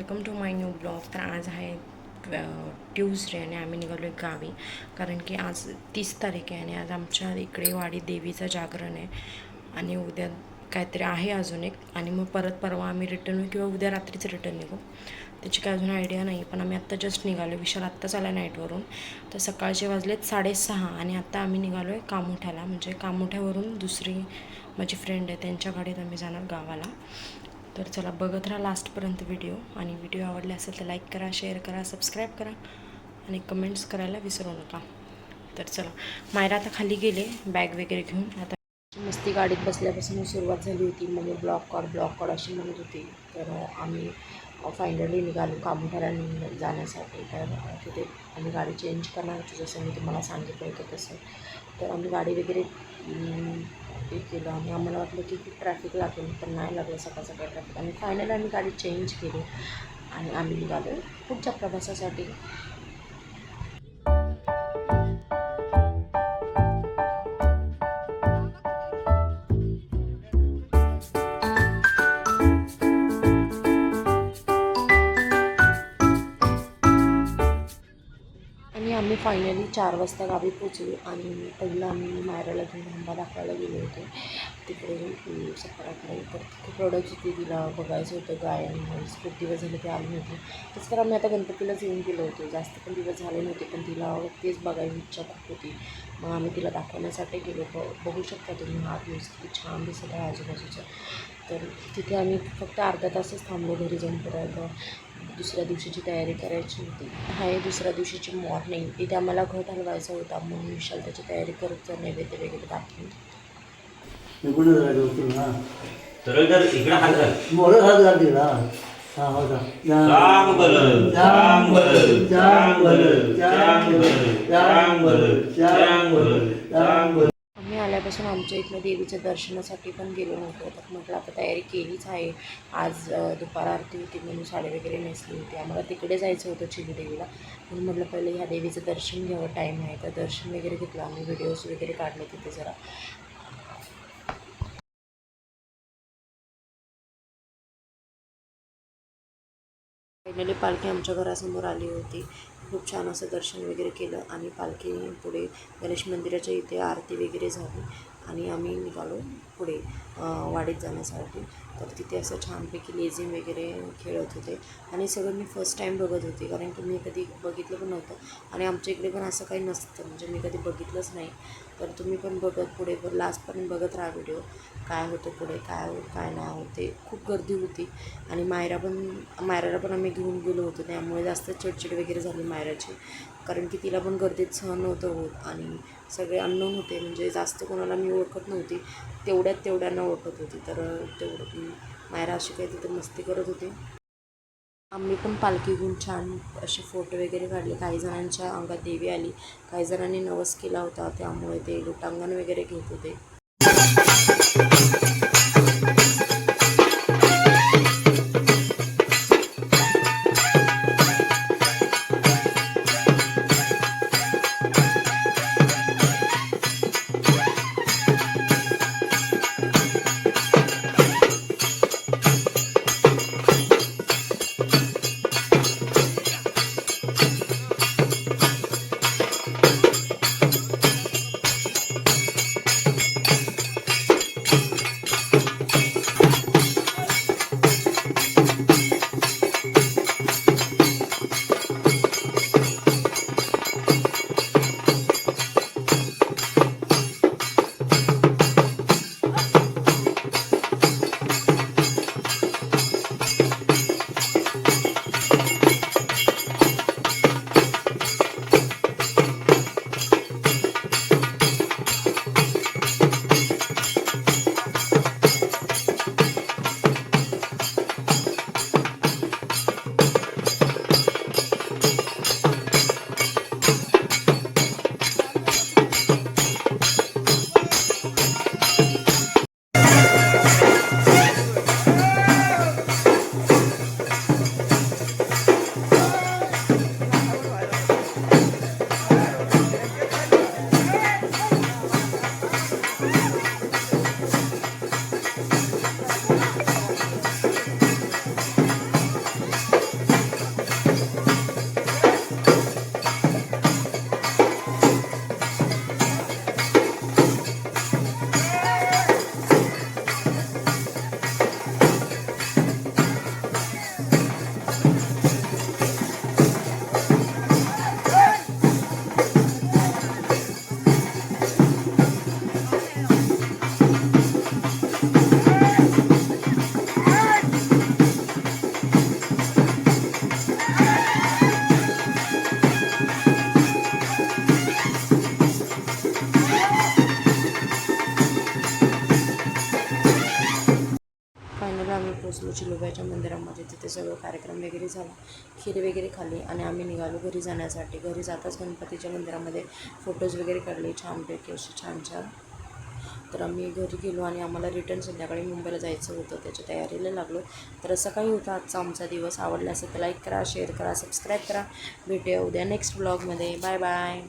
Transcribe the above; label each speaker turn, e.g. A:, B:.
A: Welcome to my new blog तर आज आहे ट्यूजडे आणि आम्ही निघालो आहे गावी. कारण की आज तीस तारीख आहे आणि आज आमच्या इकडे वाडी देवीचं जागरण आहे. आणि उद्या काहीतरी आहे अजून एक. आणि मग परत परवा आम्ही रिटर्न होऊ किंवा उद्या रात्रीच रिटर्न निघू. त्याची काय अजून आयडिया नाही पण आम्ही आत्ता जस्ट निघालो विशाल आत्ताच आला नाईटवरून तर सकाळचे वाजलेत साडेसहा आणि आत्ता आम्ही निघालो आहे कामोठ्याला. म्हणजे कामोठ्यावरून दुसरी माझी फ्रेंड आहे त्यांच्या गाडीत आम्ही जाणार गावाला. तर चला बघत राहा लास्टपर्यंत व्हिडिओ. आणि व्हिडिओ आवडले असेल तर लाईक करा शेअर करा सबस्क्राईब करा. आणि कमेंट्स करायला विसरू नका. तर चला मायरा आता खाली गेले बॅग वगैरे घेऊन. आता मस्ती गाडीत बसल्यापासून सुरुवात झाली होती. मम्मी ब्लॉक कॉड ब्लॉक कॉड अशी म्हणत होती. तर आम्ही फायनली निघालो कामोठ्याला जाण्यासाठी. तर तिथे आम्ही गाडी चेंज करणार होतो जसं मी तुम्हाला सांगितलं होतं तसं. तर आम्ही गाडी वगैरे हे केलं. आणि आम्हाला वाटलं की खूप ट्रॅफिक लागेल पण नाही लागलं सकाळ सकाळ ट्रॅफिक आणि फायनल आम्ही गाडी चेंज केली. आणि आम्ही निघालो. पुढच्या प्रवासासाठी फायनली चार वाजता गावी पोचलो आणि पहिलं आम्ही मायराला घेऊन आंबा दाखवायला गेलो होतो. तिकडे सकाळ सकाळकडे तर तिथे प्रोडक्ट होती तिला बघायचं होतं गाय आणि म्हैस. खूप दिवस झाले ते आली नव्हती. तसं तर आम्ही आता गणपतीलाच येऊन गेलो होतो. जास्त पण दिवस झाले नव्हते पण तिला तेच बघायची इच्छा खूप होती. मग आम्ही तिला दाखवण्यासाठी गेलो ब बघू शकता तुम्ही हा दिवस किती छान दिसत आहे आजूबाजूचं. तर तिथे आम्ही फक्त अर्धा तासच थांबलो घरी जाऊन परत दुसऱ्या दिवशीची तयारी करायची होती. हा आहे दुसऱ्या दिवशीची मॉर्निंग इथे आम्हाला घट हलवायचा होता म्हणून विशाल त्याची तयारी करत तर नैवेद्य वगैरे दाखवून.
B: निघूनच
A: सकाळपासून आमच्या इथलं देवीच्या दर्शनासाठी पण गेलो नव्हतो. तर म्हटलं आता तयारी केलीच आहे. आज दुपार आरती होती म्हणून साडी वगैरे नेसली होती. आम्हाला तिकडे जायचं होतं चिली देवीला म्हणून म्हटलं पहिले ह्या देवीचं दर्शन घ्यावं टाईम आहे. तर दर्शन वगैरे घेतलं. आम्ही व्हिडिओज वगैरे काढले तिथे जरा. पालखी आमच्या घरासमोर आली होती. खूप छान असं दर्शन वगैरे केलं आणि पालखी पुढे गणेश मंदिराच्या इथे आरती वगैरे झाली आणि आम्ही निघालो. पुढे वाढीत वाडीत जाण्यासाठी. तर तिथे असं छानपैकी लेझिम वगैरे खेळत होते. आणि सगळं मी फर्स्ट टाईम बघत होते कारण की मी कधी बघितलं पण नव्हतं. आणि आमच्या इकडे पण असं काही नसतं म्हणजे मी कधी बघितलंच नाही. तर तुम्ही पण बघत पुढे पण लास्टपर्यंत बघत राहा व्हिडिओ काय होतं पुढे काय होत काय नाही होते खूप गर्दी होती. आणि मायरा पण मायराला पण आम्ही घेऊन गेलो होतो त्यामुळे जास्त चिडचिड वगैरे झाली मायराची. कारण की तिला पण गर्दीत सहन नव्हतं होत. आणि सगळे अननोन होते म्हणजे जास्त कोणाला मी ओळखत नव्हती. तेवढ्यात तेवढ्यांना ओळखत होती तर तेवढं मायरा अशी काही तिथे मस्ती करत होती. आम्ही पण पालखी घेऊन छान असे फोटो वगैरे काढले. काही जणांच्या अंगात देवी आली काही जणांनी नवस केला होता त्यामुळे ते लोटांगण वगैरे घेत होते. पोचलो चिलोबाईच्या मंदिरामध्ये. तिथे सगळं कार्यक्रम वगैरे झाला. खीर वगैरे खाली आणि आम्ही निघालो घरी जाण्यासाठी. घरी जाताच गणपतीच्या मंदिरामध्ये फोटोज वगैरे काढले. छानपैकी असे छान छान. तर आम्ही घरी गेलो आणि आम्हाला रिटर्न संध्याकाळी मुंबईला जायचं होतं. त्याच्या तयारीला लागलो. तर असं काही होता आजचा आमचा दिवस. आवडला असेल तर लाईक करा शेअर करा सबस्क्राईब करा. भेटूया उद्या नेक्स्ट ब्लॉगमध्ये बाय बाय